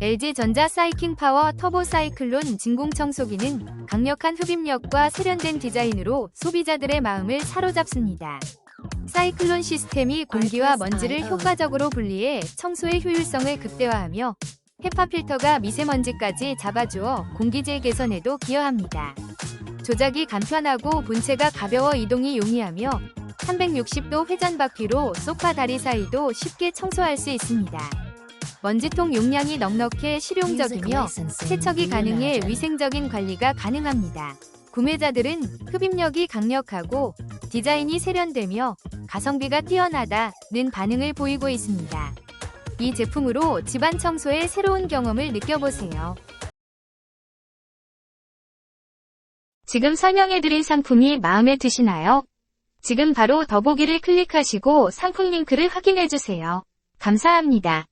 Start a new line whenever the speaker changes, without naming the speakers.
LG전자 사이킹 파워 터보 사이클론 진공 청소기는 강력한 흡입력과 세련된 디자인으로 소비자들의 마음을 사로잡습니다. 사이클론 시스템이 공기와 먼지를 효과적으로 분리해 청소의 효율성을 극대화하며 헤파 필터가 미세먼지까지 잡아주어 공기질 개선에도 기여합니다. 조작이 간편하고 본체가 가벼워 이동이 용이하며 360도 회전 바퀴로 소파 다리 사이도 쉽게 청소할 수 있습니다. 먼지통 용량이 넉넉해 실용적이며 세척이 가능해 위생적인 관리가 가능합니다. 구매자들은 흡입력이 강력하고 디자인이 세련되며 가성비가 뛰어나다는 반응을 보이고 있습니다. 이 제품으로 집안 청소의 새로운 경험을 느껴보세요. 지금 설명해드린 상품이 마음에 드시나요? 지금 바로 더보기를 클릭하시고 상품 링크를 확인해주세요. 감사합니다.